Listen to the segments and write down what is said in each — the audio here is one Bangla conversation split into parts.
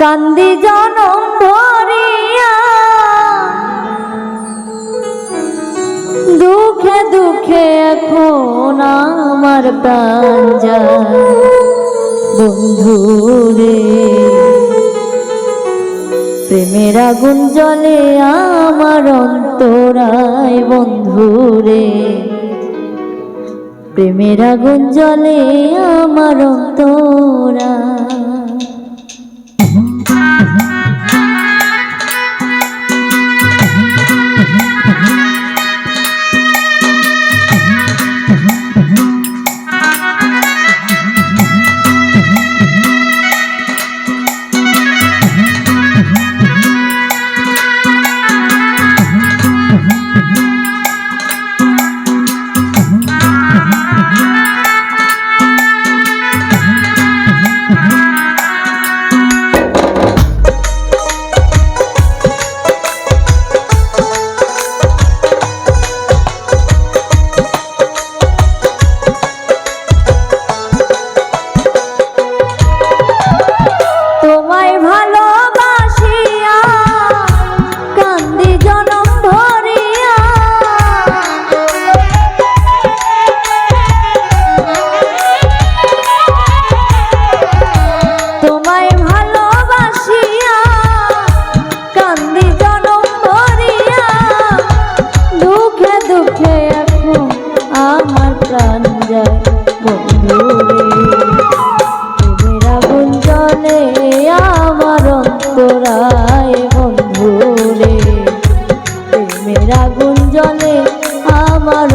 কান্দি জনম ভরিয়া। দুঃখে দুঃখে এখন আমার প্রাণ বন্ধু রে, প্রেমের আগুন জলে আমার অন্তরায়। বন্ধু রে, প্রেমের আগুন জলে আমার অন্তরায়। আমার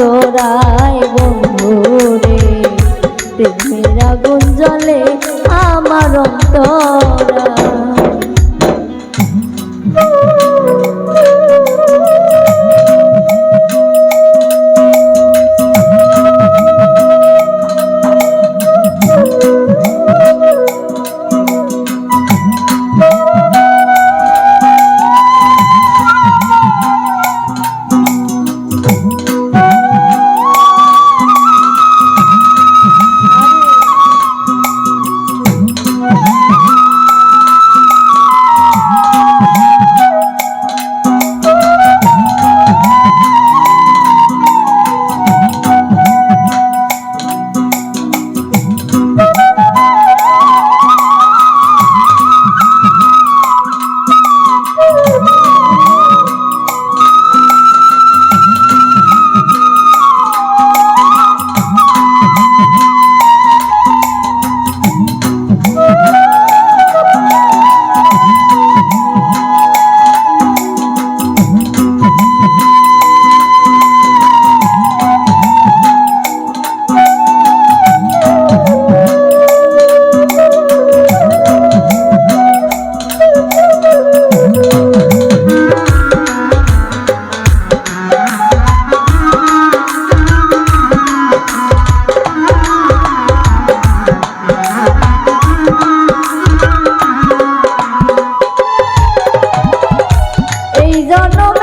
অন্তরায় বন্ধুরে। প্রেমের আগুন জলে আমার অন্তরায় এই